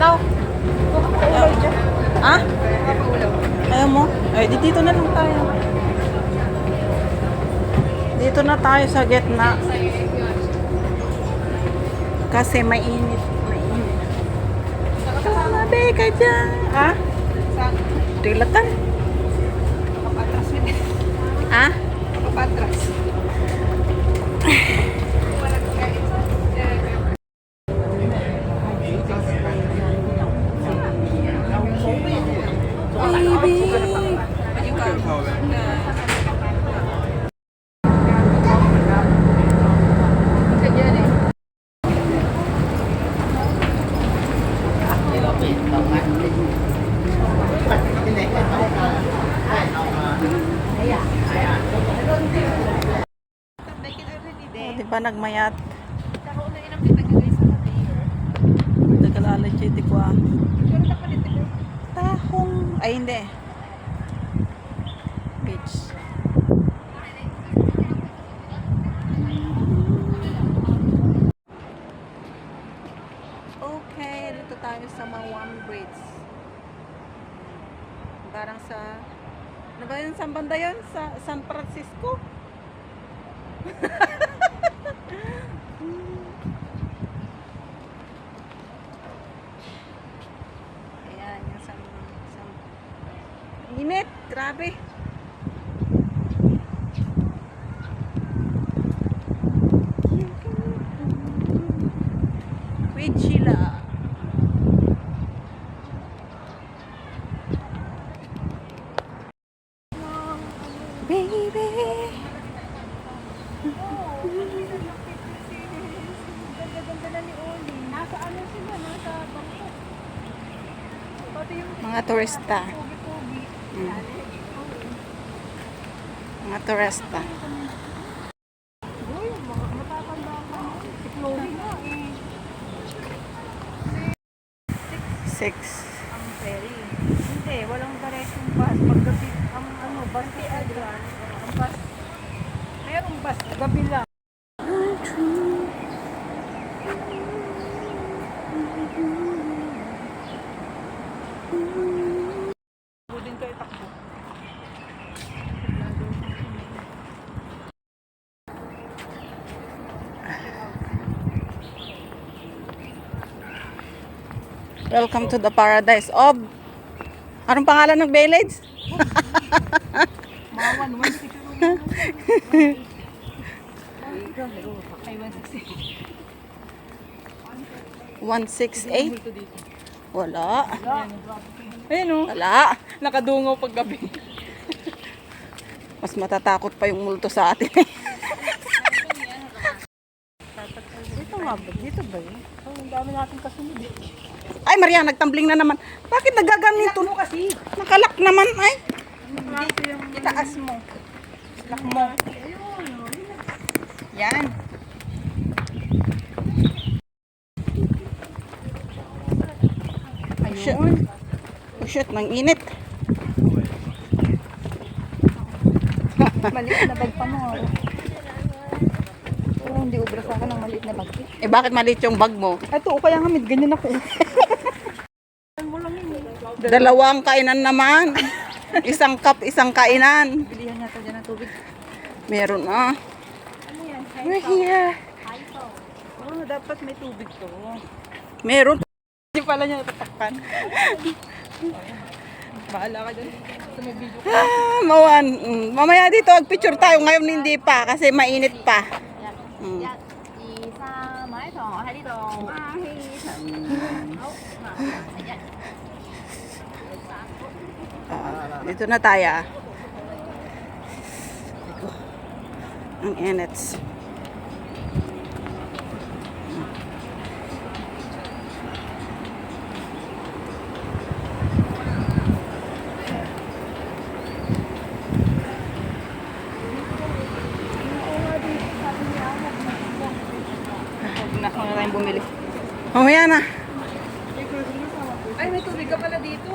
daw. Ha? Ayaw mo? Ay, di dito na lang tayo. Dito na tayo sa gitna. Kasi mainit. Mainit. Tumabi ka dyan. Ha? Dilatan. Kapatras. Eh. Ha? Kapatras. Ba nagmayat? Tagalala chiti ko ah. Ay hindi. Beach. Okay, dito tayo sa Mawam Bridge. Parang sa... Ano ba yun? Saan banda yun? Sa San Francisco? Ayan, yung San... San... Init! Grabe! With Sheila. Baby! Ganda-ganda na ni Oli. Nasa ano sila? Nasa Bangkok. Pati yung Mga turista. Mm. Mga turista. Uy, mga matatanda ka. Si Chloe na eh. Six. Ang ferry. Hindi, walang direction bus. Paggabi, ang ano, bus kay Adrian. Ang bus. Mayroong bus. Gabi lang. Budin kayo takbo. Welcome to the paradise of... Anong pangalan ng village? Mawan, 160 Ay, 160. 168? Multo dito. Wala. Ayun o. Wala. Nakadungaw pag gabi. Mas matatakot pa yung multo sa atin. Dito nga ba? Dito ba yun? Oh, ang dami natin kasunod eh. Ay, Maria, nagtumbling na naman. Bakit nagaganito? Ano kasi? Nakalak naman, ay. Itaas mo. Lock mo. Yan. Shit. Ayun. Oh, shit, nang init. Maliit na bag pa mo. Oo, hindi ubra sa akin ng maliit na bag. Eh, bakit maliit yung bag mo? Ito, o kaya nga ganyan ako. mo lang yun eh. Dalawang kainan naman. Isang cup, isang kainan. Bilihan natin dyan ng tubig. Meron ah. Ano yan? We're here. Oo, dapat may tubig to. Meron. Hindi pala niya natatakpan. Bahala ka dyan. Video ko. Ah, mawan. Mm, mamaya dito, picture tayo. Ngayon hindi pa kasi mainit pa. Mm. Uh, dito na tayo. Ah. Ang enets. Mamaya na. Ay, may tubig ka pala dito.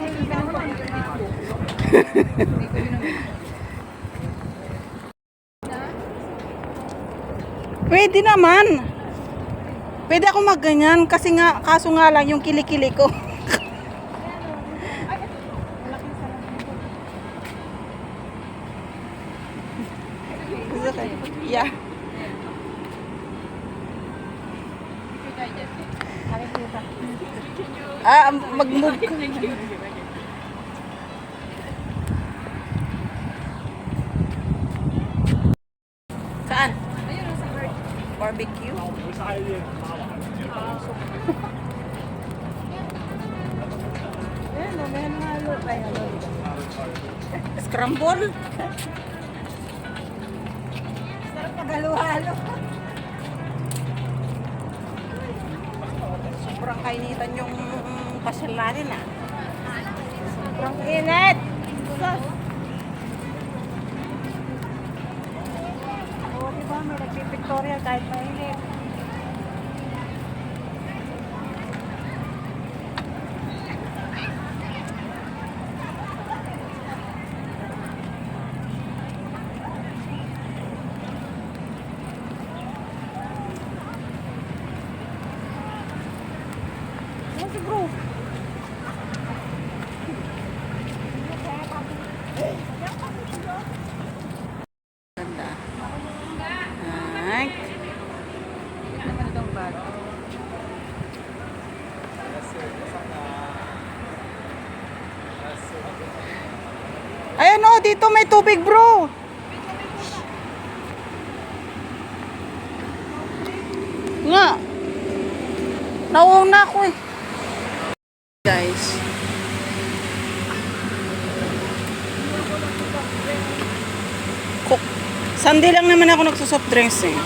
Pwede naman. Pwede ako magganyan kasi nga, kaso nga lang yung kilikili ko. Yeah. Ah, mag-move Barbecue? Ayan, o, may halo pa yan. Scramble? Sarap maghalo-halo. Sobrang kainitan yung pasyal natin ah. Sobrang init. Sus. Oo, di ba? Nagpipictorial kahit mainit. Ano si bro? Ganda. Ay. Naman itong bag. Ayan o, dito may tubig bro. Nga. Nauuna ako eh. Guys. Cook. Sunday lang naman ako nagsusoft drinks eh.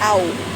Ow.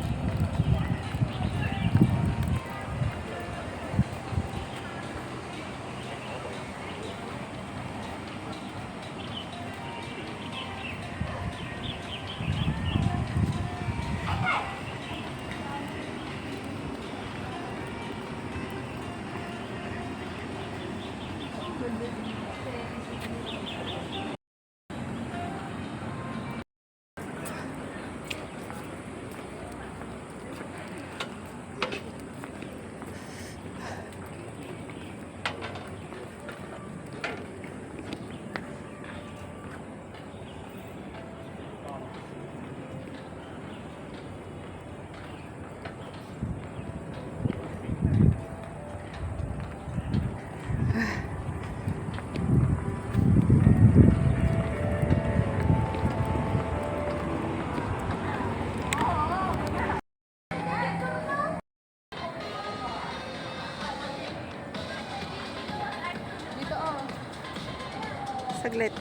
Saglit.